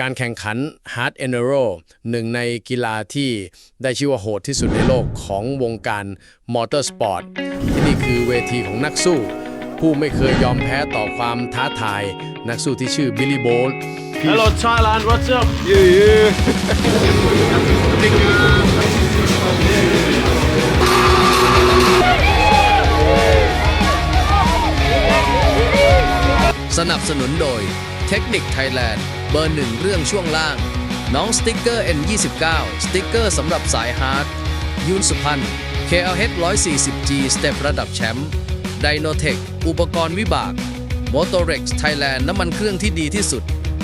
การแข่งขัน Hard Enduro หนึ่งในกีฬาที่ได้ชื่อว่าโหดที่สุดในโลกของวงการมอเตอร์สปอร์ตที่นี่คือเวทีของนักสู้ ผู้ไม่เคยยอมแพ้ต่อความท้าทาย นักสู้ที่ชื่อบิลลี่โบล Hello Thailand, what's up? Yeah, yeah. สนับสนุนโดย เทคนิคไทยแลนด์เบอร์หนึ่งเรื่องช่วงล่าง น้องสติ๊กเกอร์ N29 สติ๊กเกอร์สำหรับสายฮาร์ดยูนสุพันธ์ KLH 140G สเต็ประดับแชมป์ไดโนเทคอุปกรณ์วิบาก m o t o r e x Thailand น้ำมันเครื่องที่ดีที่สุด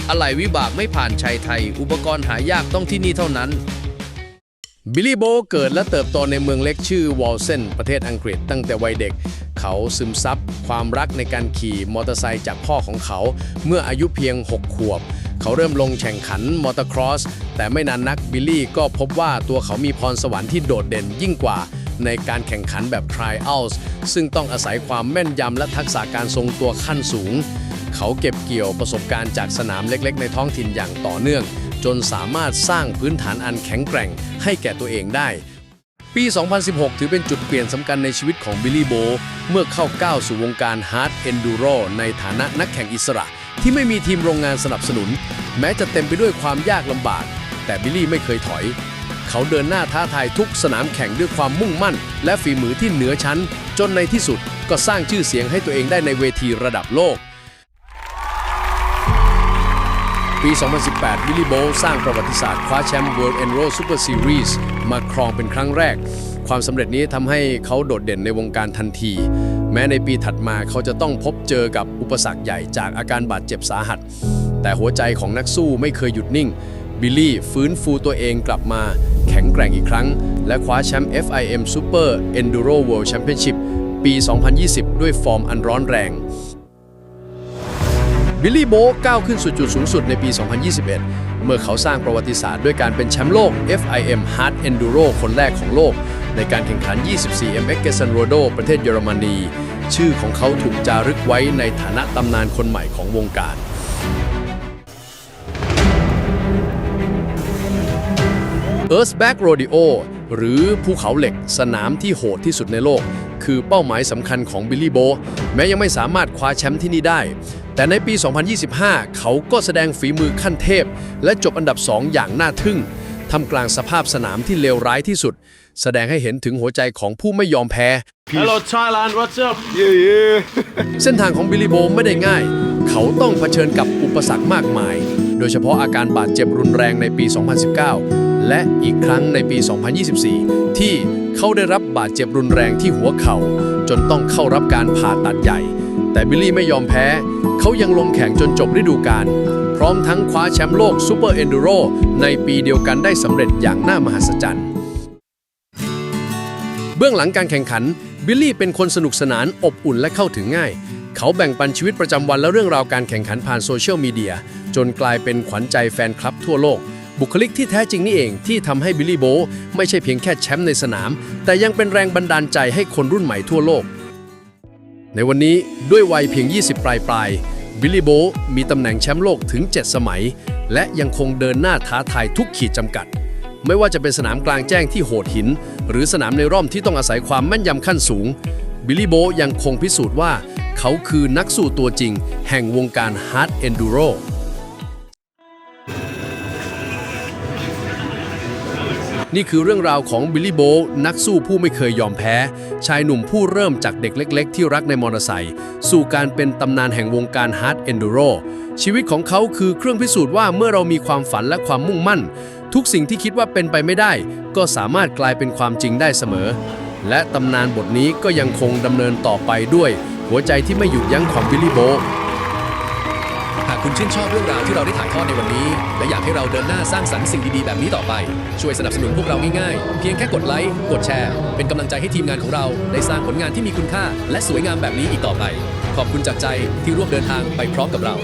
อะไหล่วิบากไม่ผ่านชัยไทย อุปกรณ์หายากต้องที่นี่เท่านั้น บิลลี่โบเกิดและเติบโตในเมืองเล็กชื่อวอลเซนประเทศอังกฤษตั้งแต่วัยเด็ก เขาซึมซับความรักในการขี่มอเตอร์ไซค์จากพ่อของเขา เมื่ออายุเพียง 6 ขวบ เขาเริ่มลงแข่งขันมอเตอร์ครอส แต่ไม่นานนักบิลลี่ก็พบว่าตัวเขามีพรสวรรค์ที่โดดเด่นยิ่งกว่าในการแข่งขันแบบ trials ซึ่งต้องอาศัยความแม่นยำและทักษะการทรงตัวขั้นสูง เขาเก็บเกี่ยวประสบการณ์จากสนามเล็กๆ ในท้องถิ่นอย่างต่อเนื่อง จนสามารถสร้างพื้นฐานอันแข็งแกร่งให้แก่ตัวเองได้ ปี 2016 ถือเป็นจุดเปลี่ยนสำคัญในชีวิตของบิลลี่โบ เมื่อเข้าก้าวสู่วงการฮาร์ดเอนดูโรในฐานะนักแข่งอิสระ ที่ไม่มีทีมโรงงานสนับสนุน แม้จะเต็มไปด้วยความยากลำบาก แต่บิลลี่ไม่เคยถอย เขาเดินหน้าท้าทายทุกสนามแข่งด้วยความมุ่งมั่น และฝีมือที่เหนือชั้น จนในที่สุดก็สร้างชื่อเสียงให้ตัวเองได้ในเวทีระดับโลก ปี 2018บิลลี่โบสร้างประวัติศาสตร์คว้าแชมป์ World Enduro Super Series มาครองเป็นครั้งแรก ความสำเร็จนี้ทำให้เขาโดดเด่นในวงการทันที แม้ในปีถัดมาเขาจะต้องพบเจอกับอุปสรรคใหญ่จากอาการบาดเจ็บสาหัส แต่หัวใจของนักสู้ไม่เคยหยุดนิ่ง บิลลี่ฟื้นฟูตัวเองกลับมาแข็งแกร่งอีกครั้ง และคว้าแชมป์ FIM Super Enduro World Championship ปี 2020 ด้วยฟอร์มอันร้อนแรง บิลลี่โบะก้าวขึ้นสู่จุดสูงสุดในปี 2021 เมื่อเขาสร้างประวัติศาสตร์ด้วยการเป็นแชมป์โลก FIM Hard Enduro คนแรกของโลก ในการแข่งขัน 24 MX g e s e n r o d o ประเทศเยอรมนี ชื่อของเขาถูกจารึกไว้ในฐานะตำนานคนใหม่ของวงการ Earthback Rodeo หรือภูเขาเหล็กสนามที่โหดที่สุดในโลก คือเป้าหมายสำคัญของบิลลี่โบะแม้ยังไม่สามารถคว้าแชมป์ที่นี่ได้ แต่ในปี 2025 เขาก็แสดงฝีมือขั้นเทพ และจบอันดับ 2 อย่างน่าทึ่งทำกลางสภาพสนามที่เลวร้ายที่สุด แสดงให้เห็นถึงหัวใจของผู้ไม่ยอมแพ้ Hello Thailand, what's up? Yeah, yeah. เส้นทางของบิลลี่โบไม่ได้ง่าย เขาต้องเผชิญกับอุปสรรคมากมาย โดยเฉพาะอาการบาดเจ็บรุนแรงในปี 2019 และอีกครั้งในปี 2024 ที่เขาได้รับบาดเจ็บรุนแรงที่หัวเข่า จนต้องเข้ารับการผ่าตัดใหญ่ แต่บิลลี่ไม่ยอมแพ้ เขายังลงแข่งจนจบฤดูกาลพร้อมทั้งคว้าแชมป์โลกซูเปอร์เอนดูโรในปีเดียวกันได้สำเร็จอย่างน่ามหัศจรรย์ เบื้องหลังการแข่งขัน บิลลี่เป็นคนสนุกสนานอบอุ่นและเข้าถึงง่าย เขาแบ่งปันชีวิตประจำวันและเรื่องราวการแข่งขันผ่านโซเชียลมีเดียจนกลายเป็นขวัญใจแฟนคลับทั่วโลก บุคลิกที่แท้จริงนี่เองที่ทำให้บิลลี่โบไม่ใช่เพียงแค่แชมป์ในสนาม แต่ยังเป็นแรงบันดาลใจให้คนรุ่นใหม่ทั่วโลก ในวันนี้ด้วยวัยเพียง 20 ปลายปลายบิลลี่โบมีตำแหน่งแชมป์โลกถึง 7 สมัย และยังคงเดินหน้าท้าทายทุกขีดจำกัด ไม่ว่าจะเป็นสนามกลางแจ้งที่โหดหิน หรือสนามในร่อมที่ต้องอาศัยความแม่นยำขั้นสูง บิลลี่โบยังคงพิสูจน์ว่า เขาคือนักสู้ตัวจริง แห่งวงการฮาร์ดเอนดูโร นี่คือเรื่องราวของบิลลี่โบนักสู้ผู้ไม่เคยยอมแพ้ ชายหนุ่มผู้เริ่มจากเด็กเล็ก ๆ ที่รักในมอเตอร์ไซค์สู่การเป็นตำนานแห่งวงการฮาร์ดเอนดูโรชีวิตของเขาคือเครื่องพิสูจน์ว่าเมื่อเรามีความฝันและความมุ่งมั่น ทุกสิ่งที่คิดว่าเป็นไปไม่ได้ ก็สามารถกลายเป็นความจริงได้เสมอ และตำนานบทนี้ก็ยังคงดำเนินต่อไปด้วย หัวใจที่ไม่หยุดยั้งของบิลลี่โบากคุณชื่นชอบเรื่องราวที่เราได้ถ่ายทอดในวันนี้ และอยากให้เราเดินหน้าสร้างสรรค์สิ่งดีๆ แบบนี้ต่อไป ช่วยสนับสนุนพวกเราง่ายๆ เพียงแค่กดไลค์กดแชร์ เป็นกำลังใจให้ทีมงานของเราได้สร้างผลงานที่มีคุณค่า และสวยงามแบบนี้อีกต่อไป ขอบคุณจากใจที่ร่วมเดินทางไปพร้อมกับเรา